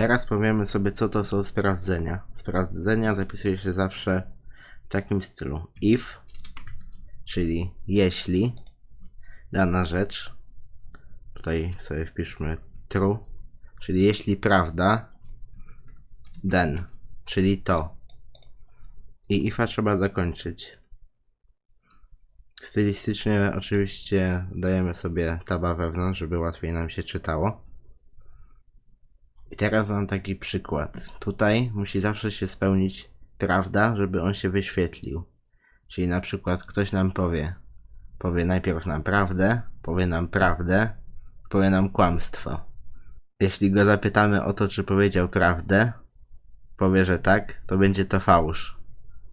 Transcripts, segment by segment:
Teraz powiemy sobie, co to są sprawdzenia. Sprawdzenia zapisuje się zawsze w takim stylu. If, czyli jeśli dana rzecz, tutaj sobie wpiszmy true, czyli jeśli prawda, then, czyli to. I ifa trzeba zakończyć. Stylistycznie oczywiście dajemy sobie taba wewnątrz, żeby łatwiej nam się czytało. I teraz mam taki przykład. Tutaj musi zawsze się spełnić prawda, żeby on się wyświetlił. Czyli na przykład ktoś nam powie, powie najpierw nam prawdę, powie nam prawdę, powie nam kłamstwo. Jeśli go zapytamy o to, czy powiedział prawdę, powie, że tak, to będzie to fałsz.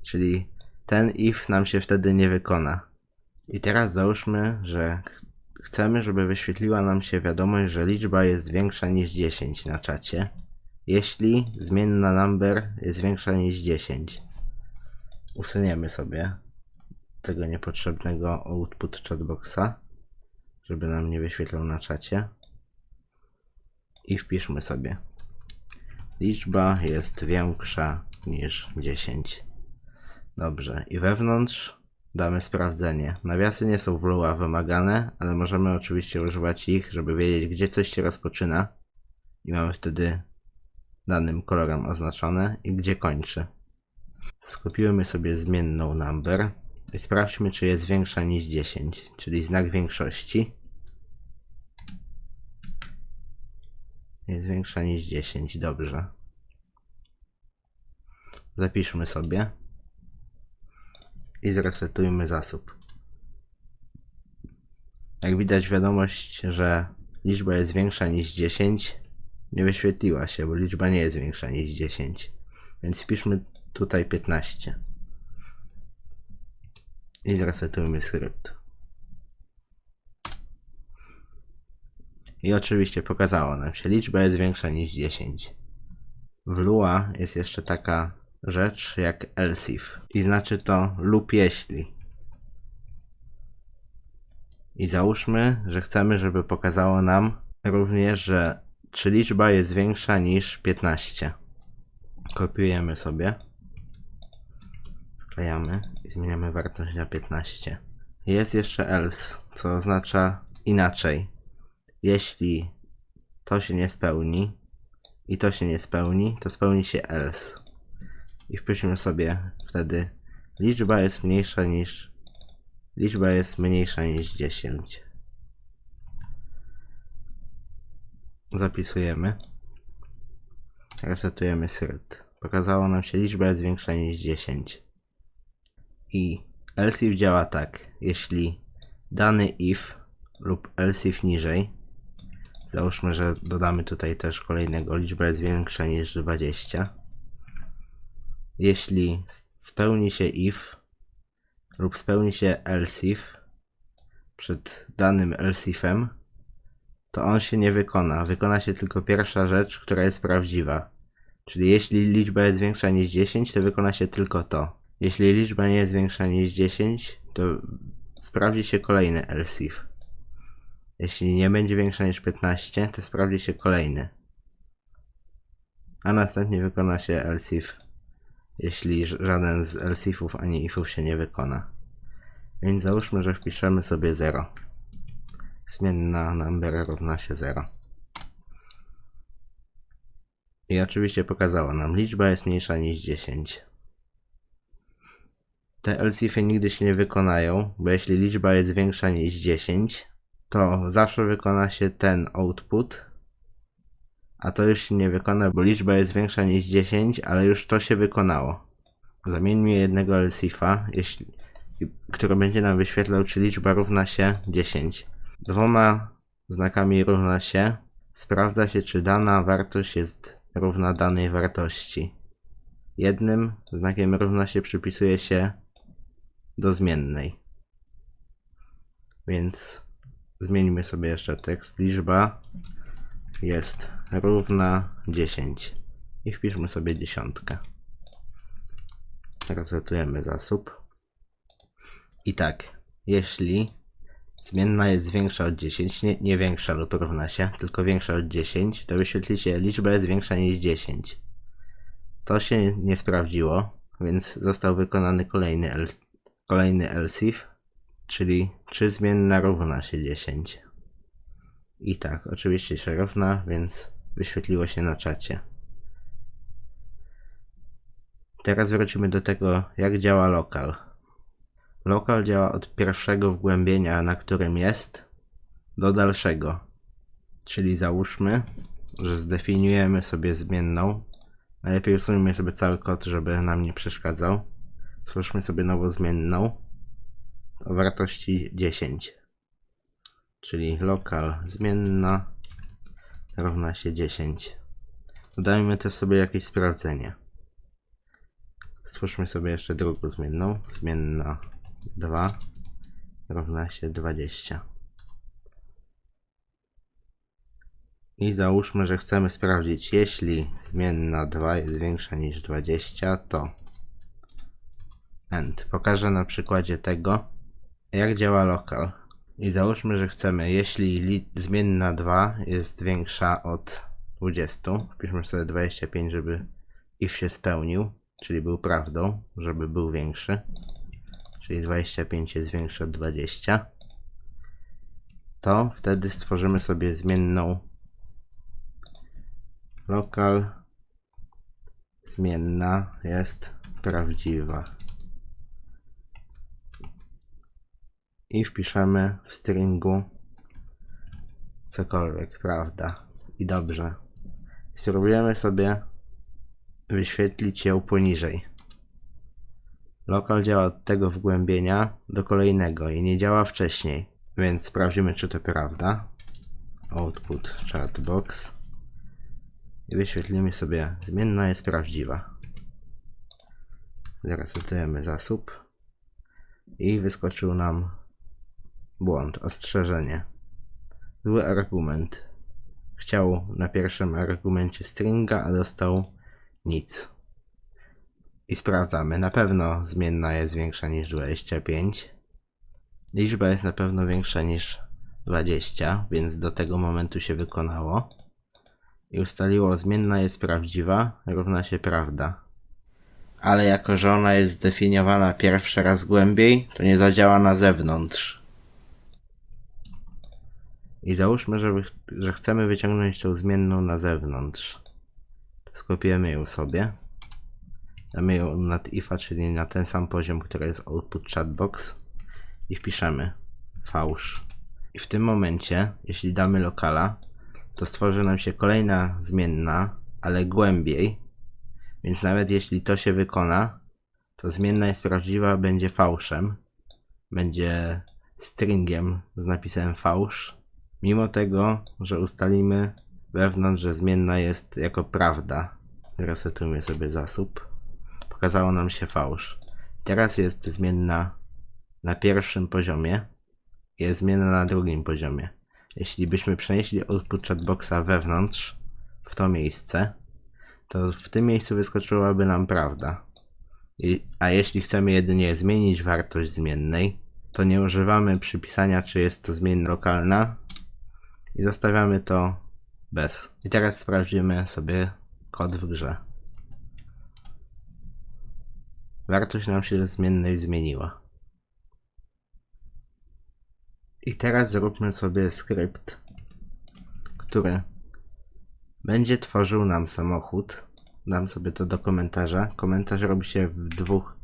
Czyli ten if nam się wtedy nie wykona. I teraz załóżmy, że chcemy, żeby wyświetliła nam się wiadomość, że liczba jest większa niż 10 na czacie. Jeśli zmienna number jest większa niż 10. Usuniemy sobie tego niepotrzebnego output chatboxa, żeby nam nie wyświetlał na czacie. I wpiszmy sobie. Liczba jest większa niż 10. Dobrze. I wewnątrz damy sprawdzenie. Nawiasy nie są w Lua wymagane, ale możemy oczywiście używać ich, żeby wiedzieć, gdzie coś się rozpoczyna. I mamy wtedy danym kolorem oznaczone i gdzie kończy. Skopiujemy sobie zmienną number i sprawdźmy, czy jest większa niż 10, czyli znak większości. Jest większa niż 10, dobrze. Zapiszmy sobie i zresetujmy zasób. Jak widać wiadomość, że liczba jest większa niż 10 nie wyświetliła się, bo liczba nie jest większa niż 10. Więc wpiszmy tutaj 15. I zresetujmy skrypt. I oczywiście pokazało nam się, liczba jest większa niż 10. W Lua jest jeszcze taka rzecz jak else if. I znaczy to lub jeśli. I załóżmy, że chcemy, żeby pokazało nam również, że czy liczba jest większa niż 15. Kopiujemy sobie. Wklejamy i zmieniamy wartość na 15. Jest jeszcze else, co oznacza inaczej. Jeśli to się nie spełni i to się nie spełni, to spełni się else. I wpiszmy sobie wtedy liczba jest mniejsza niż liczba jest mniejsza niż 10. Zapisujemy. Resetujemy skrypt. Pokazało nam się liczba jest większa niż 10. I else if działa tak. Jeśli dany if lub else if niżej Załóżmy, że dodamy tutaj też kolejnego liczba jest większa niż 20. Jeśli spełni się if lub spełni się else if przed danym else ifem, to on się nie wykona. Wykona się tylko pierwsza rzecz, która jest prawdziwa. Czyli jeśli liczba jest większa niż 10, to wykona się tylko to. Jeśli liczba nie jest większa niż 10, to sprawdzi się kolejny else if. Jeśli nie będzie większa niż 15, to sprawdzi się kolejny. A następnie wykona się else if, jeśli żaden z else ifów ani ifów się nie wykona. Więc załóżmy, że wpiszemy sobie 0. Zmienna number równa się 0. I oczywiście pokazało nam, liczba jest mniejsza niż 10. Te else ify nigdy się nie wykonają, bo jeśli liczba jest większa niż 10, to zawsze wykona się ten output, a to już się nie wykona, bo liczba jest większa niż 10, ale już to się wykonało. Zamieńmy jednego ifa, jeśli, który będzie nam wyświetlał, czy liczba równa się 10. Dwoma znakami równa się sprawdza się, czy dana wartość jest równa danej wartości. Jednym znakiem równa się przypisuje się do zmiennej. Więc zmieńmy sobie jeszcze tekst. Liczba jest równa 10. I wpiszmy sobie dziesiątkę. Resetujemy zasób. I tak, jeśli zmienna jest większa od 10, nie, nie większa lub równa się, tylko większa od 10, to wyświetli się liczba jest większa niż 10. To się nie sprawdziło, więc został wykonany kolejny, else, kolejny elsif, czyli czy zmienna równa się 10. I tak, oczywiście się równa, więc wyświetliło się na czacie. Teraz wrócimy do tego, jak działa lokal. Lokal działa od pierwszego wgłębienia, na którym jest, do dalszego. Czyli załóżmy, że zdefiniujemy sobie zmienną. Najlepiej usuńmy sobie cały kod, żeby nam nie przeszkadzał. Stwórzmy sobie nową zmienną o wartości 10. Czyli lokal zmienna równa się 10. Dodajmy też sobie jakieś sprawdzenie. Stwórzmy sobie jeszcze drugą zmienną. Zmienna 2 równa się 20. I załóżmy, że chcemy sprawdzić, jeśli zmienna 2 jest większa niż 20, to end. Pokażę na przykładzie tego, jak działa lokal. I załóżmy, że chcemy, jeśli li- zmienna 2 jest większa od 20, wpiszmy sobie 25, żeby if się spełnił, czyli był prawdą, żeby był większy, czyli 25 jest większe od 20, to wtedy stworzymy sobie zmienną lokal zmienna jest prawdziwa. I wpiszemy w stringu cokolwiek, prawda. I dobrze. Spróbujemy sobie wyświetlić ją poniżej. Lokal działa od tego wgłębienia do kolejnego i nie działa wcześniej, więc sprawdzimy czy to prawda. Output chatbox i wyświetlimy sobie zmienna jest prawdziwa. Zresetujemy zasób i wyskoczył nam Błąd, ostrzeżenie. Zły argument. Chciał na pierwszym argumencie stringa, a dostał nic. I sprawdzamy. Na pewno zmienna jest większa niż 25. Liczba jest na pewno większa niż 20, więc do tego momentu się wykonało. I ustaliło, zmienna jest prawdziwa, równa się prawda. Ale jako, że ona jest zdefiniowana pierwszy raz głębiej, to nie zadziała na zewnątrz. I załóżmy, że, ch- że chcemy wyciągnąć tą zmienną na zewnątrz. Skopiujemy ją sobie. Damy ją nad ifa, czyli na ten sam poziom, który jest output chatbox. I wpiszemy fałsz. I w tym momencie, jeśli damy lokala, to stworzy nam się kolejna zmienna, ale głębiej. Więc nawet jeśli to się wykona, to zmienna jest prawdziwa, będzie fałszem. Będzie stringiem z napisem fałsz. Mimo tego, że ustalimy wewnątrz, że zmienna jest jako prawda. Resetujmy sobie zasób. Pokazało nam się fałsz. Teraz jest zmienna na pierwszym poziomie. Jest zmienna na drugim poziomie. Jeśli byśmy przenieśli output chatboxa wewnątrz, w to miejsce, to w tym miejscu wyskoczyłaby nam prawda. I, a jeśli chcemy jedynie zmienić wartość zmiennej, to nie używamy przypisania, czy jest to zmienna lokalna i zostawiamy to bez. I teraz sprawdzimy sobie kod w grze. Wartość nam się zmiennej zmieniła. I teraz zróbmy sobie skrypt, który będzie tworzył nam samochód. Dam sobie to do komentarza. Komentarz robi się w dwóch,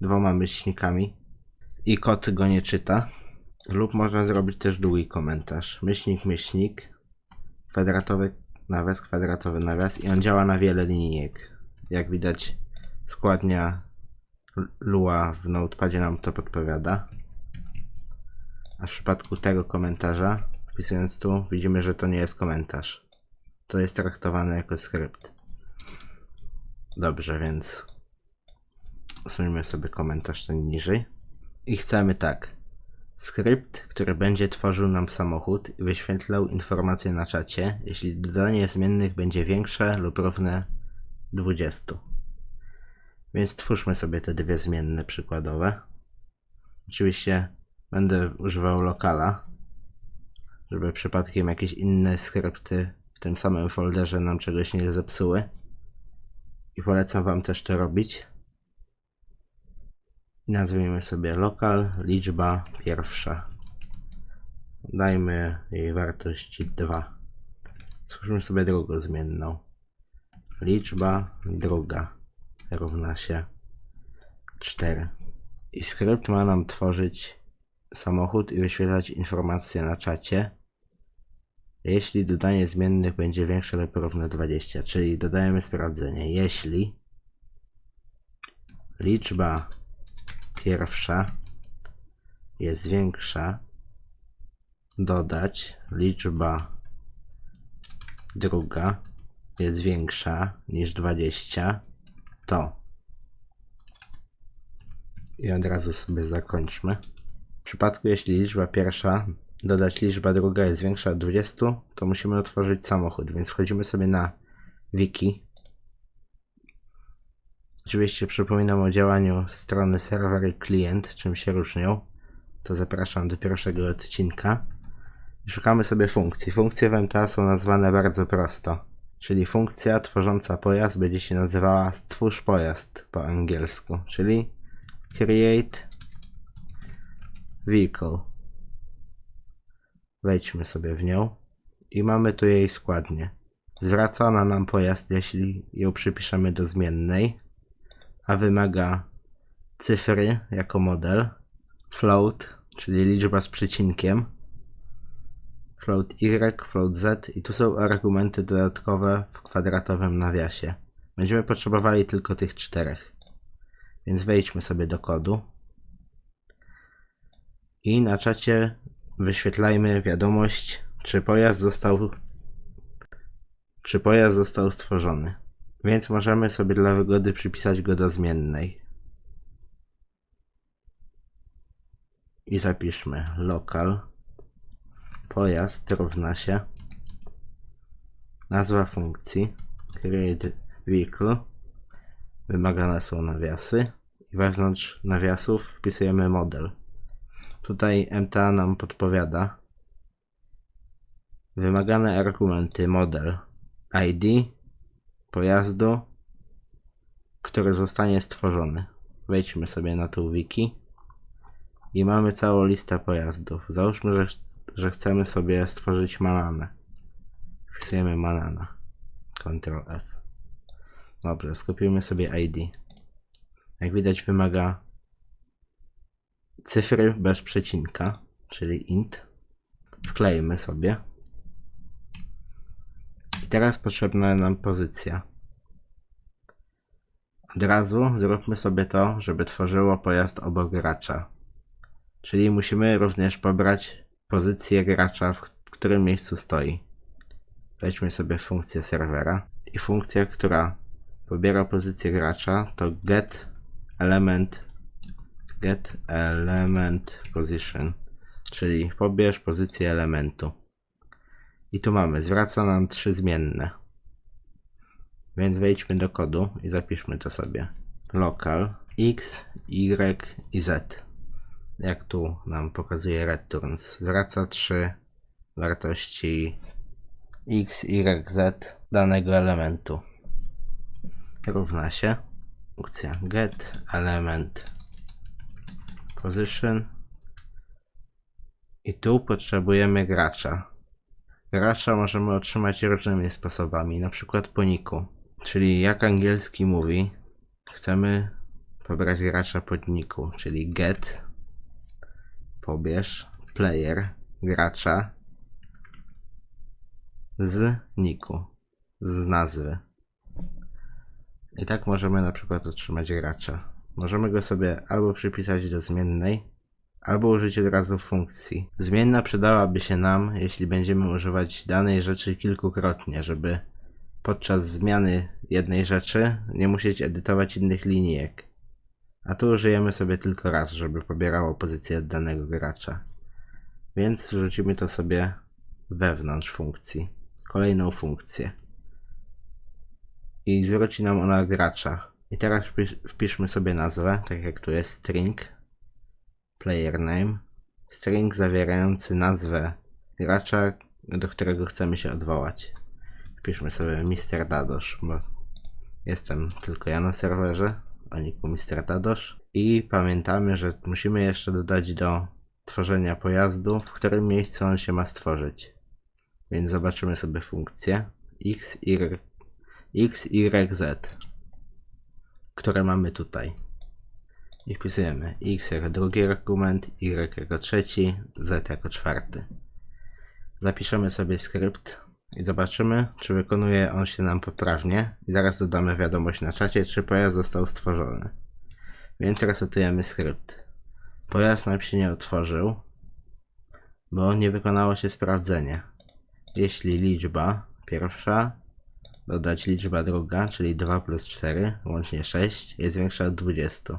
dwoma myślnikami i kot go nie czyta. Lub można zrobić też długi komentarz. Myślnik, myślnik, kwadratowy nawias, kwadratowy nawias i on działa na wiele linijek. Jak widać składnia Lua w Notepadzie nam to podpowiada. A w przypadku tego komentarza, wpisując tu, widzimy, że to nie jest komentarz. To jest traktowane jako skrypt. Dobrze, więc usuńmy sobie komentarz ten niżej. I chcemy tak. Skrypt, który będzie tworzył nam samochód i wyświetlał informacje na czacie, jeśli dodanie zmiennych będzie większe lub równe 20. Więc stwórzmy sobie te dwie zmienne przykładowe. Oczywiście Będę używał lokala, żeby przypadkiem jakieś inne skrypty w tym samym folderze nam czegoś nie zepsuły. I polecam wam też to robić. I nazwijmy sobie lokal, liczba pierwsza. Dajmy jej wartość 2. Stwórzmy sobie drugą zmienną. Liczba druga równa się 4. I skrypt ma nam tworzyć samochód i wyświetlać informacje na czacie. Jeśli dodanie zmiennych będzie większe lub równe 20, czyli dodajemy sprawdzenie. Jeśli liczba pierwsza jest większa, dodać liczba druga jest większa niż 20, to i od razu sobie zakończmy. W przypadku jeśli liczba pierwsza dodać liczba druga jest większa od 20, to musimy otworzyć samochód, więc wchodzimy sobie na wiki. Oczywiście przypominam o działaniu strony serwer i klient, czym się różnią. To zapraszam do pierwszego odcinka. Szukamy sobie funkcji. Funkcje w MTA są nazwane bardzo prosto. Czyli funkcja tworząca pojazd będzie się nazywała stwórz pojazd po angielsku, czyli create vehicle. Wejdźmy sobie w nią i mamy tu jej składnię. Zwraca ona nam pojazd, jeśli ją przypiszemy do zmiennej, a wymaga cyfry jako model, float, czyli liczba z przecinkiem, float y, float z i tu są argumenty dodatkowe w kwadratowym nawiasie. Będziemy potrzebowali tylko tych czterech. Więc wejdźmy sobie do kodu. I na czacie wyświetlajmy wiadomość, czy pojazd został czy pojazd został stworzony. Więc możemy sobie dla wygody przypisać go do zmiennej. I zapiszmy local pojazd równa się. Nazwa funkcji. Create vehicle. Wymagane są nawiasy. I wewnątrz nawiasów wpisujemy model. Tutaj MTA nam podpowiada. Wymagane argumenty. Model ID pojazdu, który zostanie stworzony. Wejdźmy sobie na tą wiki i mamy całą listę pojazdów. Załóżmy, że, że chcemy sobie stworzyć mananę. Wpisujemy manana. Ctrl F. Dobrze, skopiujmy sobie ID. Jak widać wymaga cyfry bez przecinka, czyli int. Wklejmy sobie. I teraz potrzebna nam pozycja. Od razu zróbmy sobie to, żeby tworzyło pojazd obok gracza. Czyli musimy również pobrać pozycję gracza, w którym miejscu stoi. Wejdźmy sobie funkcję serwera i funkcja, która pobiera pozycję gracza to get element get element position, czyli pobierz pozycję elementu. I tu mamy, zwraca nam trzy zmienne. Więc wejdźmy do kodu i zapiszmy to sobie. Local x, y i z. Jak tu nam pokazuje returns. Zwraca trzy wartości x, y, z danego elementu. Równa się funkcja get element position i tu potrzebujemy gracza. Gracza możemy otrzymać różnymi sposobami, na przykład po niku. Czyli jak angielski mówi, chcemy pobrać gracza pod niku, czyli get, pobierz, player, gracza z niku, z nazwy. I tak możemy na przykład otrzymać gracza. Możemy go sobie albo przypisać do zmiennej, albo użyć od razu funkcji. Zmienna przydałaby się nam, jeśli będziemy używać danej rzeczy kilkukrotnie, żeby podczas zmiany jednej rzeczy nie musieć edytować innych linijek. A tu użyjemy sobie tylko raz, żeby pobierało pozycję od danego gracza. Więc wrzucimy to sobie wewnątrz funkcji. Kolejną funkcję. I zwróci nam ona gracza. I teraz wpisz, wpiszmy sobie nazwę, tak jak tu jest string, player name, string zawierający nazwę gracza, do którego chcemy się odwołać. Wpiszmy sobie Mr. Dadosz, bo jestem tylko ja na serwerze, o niku Mr. Dadosz. I pamiętamy, że musimy jeszcze dodać do tworzenia pojazdu, w którym miejscu on się ma stworzyć. Więc zobaczymy sobie funkcję x, y, x, y, z, które mamy tutaj. I wpisujemy x jako drugi argument, y jako trzeci, z jako czwarty. Zapiszemy sobie skrypt i zobaczymy, czy wykonuje on się nam poprawnie. I zaraz dodamy wiadomość na czacie, czy pojazd został stworzony. Więc resetujemy skrypt. Pojazd nam się nie otworzył, bo nie wykonało się sprawdzenie. Jeśli liczba pierwsza dodać liczba druga, czyli 2 plus 4, łącznie 6, jest większa od 20.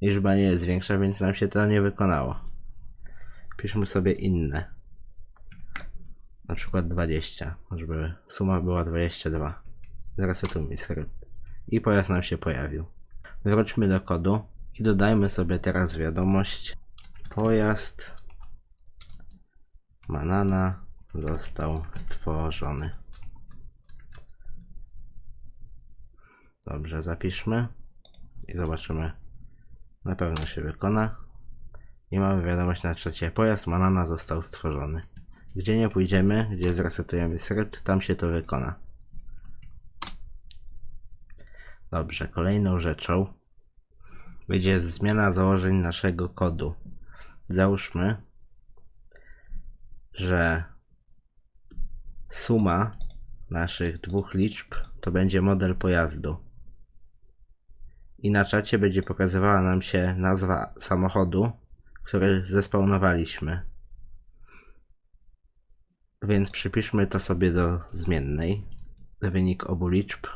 Liczba nie jest większa, więc nam się to nie wykonało. Piszmy sobie inne. Na przykład 20, żeby suma była 22. Zresetujmy skrypt. I pojazd nam się pojawił. Wróćmy do kodu i dodajmy sobie teraz wiadomość. Pojazd Manana został stworzony. Dobrze, zapiszmy i zobaczymy. Na pewno się wykona. I mamy wiadomość na czacie. Pojazd Manana został stworzony. Gdzie nie pójdziemy, gdzie zresetujemy skrypt, tam się to wykona. Dobrze, kolejną rzeczą będzie zmiana założeń naszego kodu. Załóżmy, że suma naszych dwóch liczb to będzie model pojazdu. I na czacie będzie pokazywała nam się nazwa samochodu, który zespawnowaliśmy. Więc przypiszmy to sobie do zmiennej. Wynik obu liczb.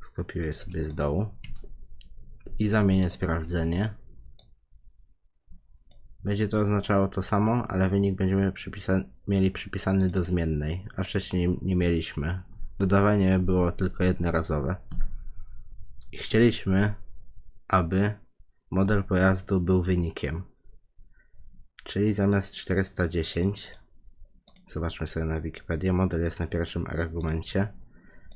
Skopiuję sobie z dołu. I zamienię sprawdzenie. Będzie to oznaczało to samo, ale wynik będziemy przypisa mieli przypisany do zmiennej, a wcześniej nie, nie mieliśmy. Dodawanie było tylko jednorazowe. I chcieliśmy, aby model pojazdu był wynikiem. Czyli zamiast 410, zobaczmy sobie na Wikipedię, model jest na pierwszym argumencie.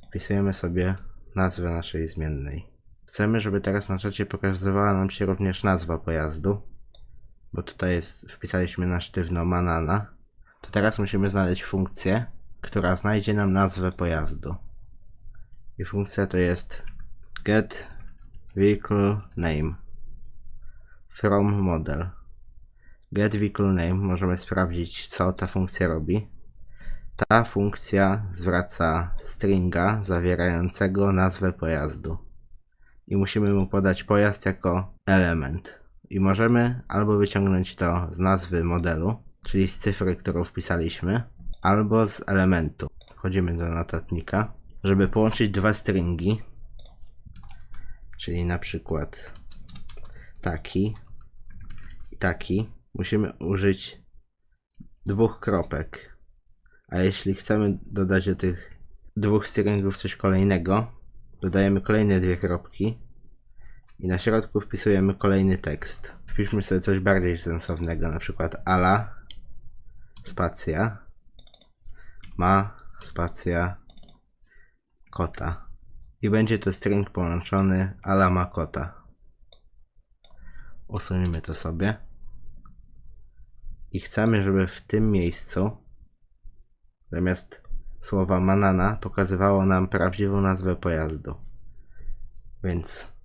Wpisujemy sobie nazwę naszej zmiennej. Chcemy, żeby teraz na czacie pokazywała nam się również nazwa pojazdu, bo tutaj jest, wpisaliśmy na sztywno manana. To teraz musimy znaleźć funkcję, która znajdzie nam nazwę pojazdu. I funkcja to jest get vehicle name from model. Get vehicle name możemy sprawdzić co ta funkcja robi. Ta funkcja zwraca stringa zawierającego nazwę pojazdu. I musimy mu podać pojazd jako element. I możemy albo wyciągnąć to z nazwy modelu, czyli z cyfry, którą wpisaliśmy, albo z elementu. Wchodzimy do notatnika, żeby połączyć dwa stringi, czyli na przykład taki i taki, musimy użyć dwóch kropek. A jeśli chcemy dodać do tych dwóch stringów coś kolejnego, dodajemy kolejne dwie kropki i na środku wpisujemy kolejny tekst. Wpiszmy sobie coś bardziej sensownego, na przykład ala spacja ma spacja kota i będzie to string połączony ala ma kota. Usuniemy to sobie i chcemy, żeby w tym miejscu zamiast słowa manana pokazywało nam prawdziwą nazwę pojazdu. Więc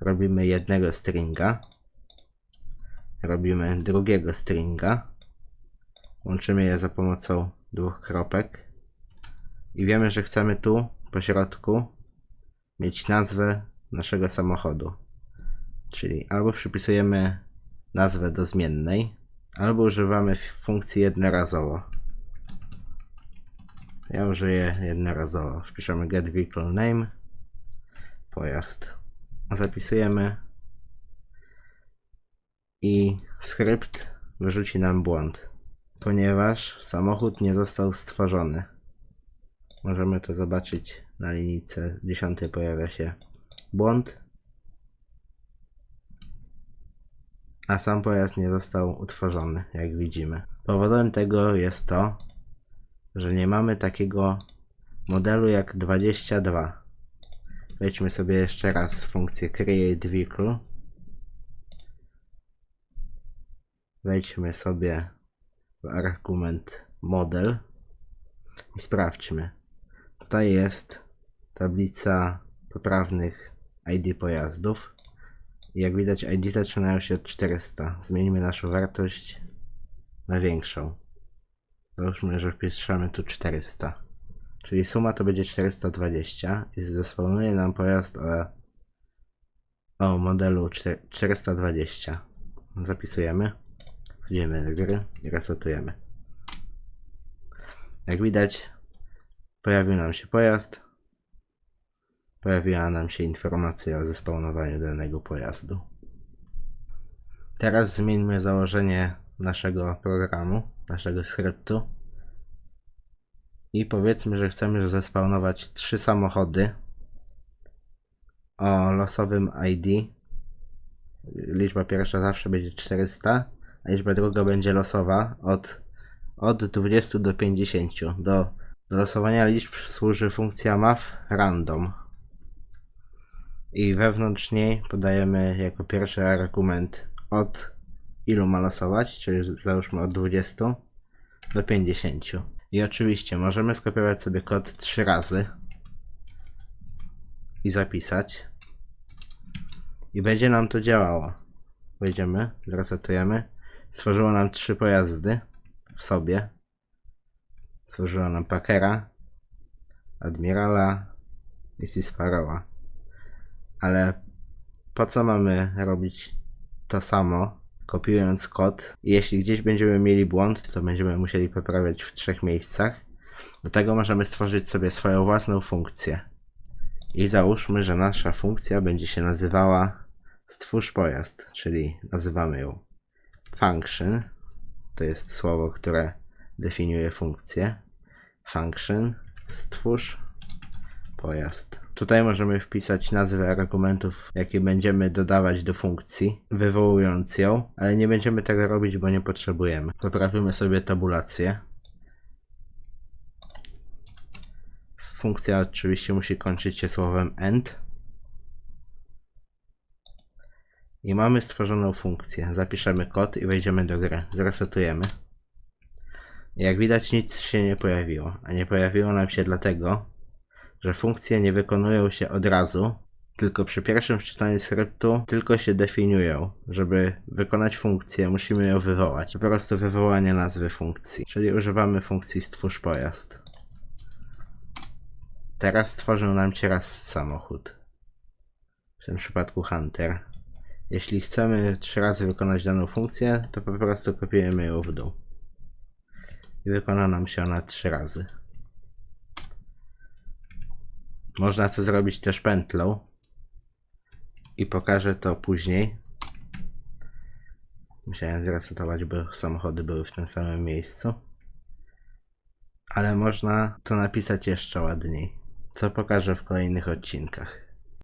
robimy jednego stringa, robimy drugiego stringa, łączymy je za pomocą dwóch kropek i wiemy, że chcemy tu po środku mieć nazwę naszego samochodu. Czyli albo przypisujemy nazwę do zmiennej, albo używamy funkcji jednorazowo. Ja użyję jednorazowo. Wpiszemy get vehicle name, pojazd. Zapisujemy i skrypt wyrzuci nam błąd, ponieważ samochód nie został stworzony. Możemy to zobaczyć na linijce 10 pojawia się błąd a sam pojazd nie został utworzony, jak widzimy. Powodem tego jest to, że nie mamy takiego modelu jak 22. Wejdźmy sobie jeszcze raz funkcję Create Vehicle. Wejdźmy sobie argument model i sprawdźmy. Tutaj jest tablica poprawnych ID pojazdów. Jak widać ID zaczynają się od 400. Zmieńmy naszą wartość na większą. Załóżmy, że wpiszemy tu 400. Czyli suma to będzie 420 i zespełnuje nam pojazd o, o modelu czte- 420. Zapisujemy. Wchodzimy do gry i resetujemy. Jak widać, pojawił nam się pojazd. Pojawiła nam się informacja o zespawnowaniu danego pojazdu. Teraz zmieńmy założenie naszego programu, naszego skryptu. I powiedzmy, że chcemy zespawnować trzy samochody o losowym ID. Liczba pierwsza zawsze będzie 400, a liczba druga będzie losowa od, od 20 do 50. Do, do losowania liczb służy funkcja math random. I wewnątrz niej podajemy jako pierwszy argument od ilu ma losować, czyli załóżmy od 20 do 50. I oczywiście możemy skopiować sobie kod 3 razy i zapisać. I będzie nam to działało. Wejdziemy, zresetujemy. Stworzyło nam trzy pojazdy w sobie. Stworzyło nam Packera, Admirala i Sisparowa. Ale po co mamy robić to samo, kopiując kod? Jeśli gdzieś będziemy mieli błąd, to będziemy musieli poprawiać w trzech miejscach. Do tego możemy stworzyć sobie swoją własną funkcję. I załóżmy, że nasza funkcja będzie się nazywała stwórz pojazd, czyli nazywamy ją function. To jest słowo, które definiuje funkcję. Function stwórz pojazd. Tutaj możemy wpisać nazwę argumentów, jakie będziemy dodawać do funkcji, wywołując ją, ale nie będziemy tego robić, bo nie potrzebujemy. Poprawimy sobie tabulację. Funkcja oczywiście musi kończyć się słowem end. I mamy stworzoną funkcję. Zapiszemy kod i wejdziemy do gry. Zresetujemy. Jak widać nic się nie pojawiło. A nie pojawiło nam się dlatego, że funkcje nie wykonują się od razu, tylko przy pierwszym wczytaniu skryptu tylko się definiują. Żeby wykonać funkcję, musimy ją wywołać. Po prostu wywołanie nazwy funkcji. Czyli używamy funkcji stwórz pojazd. Teraz stworzył nam się raz samochód. W tym przypadku Hunter. Jeśli chcemy trzy razy wykonać daną funkcję, to po prostu kopiujemy ją w dół. I wykona nam się ona trzy razy. Można to zrobić też pętlą. I pokażę to później. Musiałem zresetować, bo samochody były w tym samym miejscu. Ale można to napisać jeszcze ładniej. Co pokażę w kolejnych odcinkach.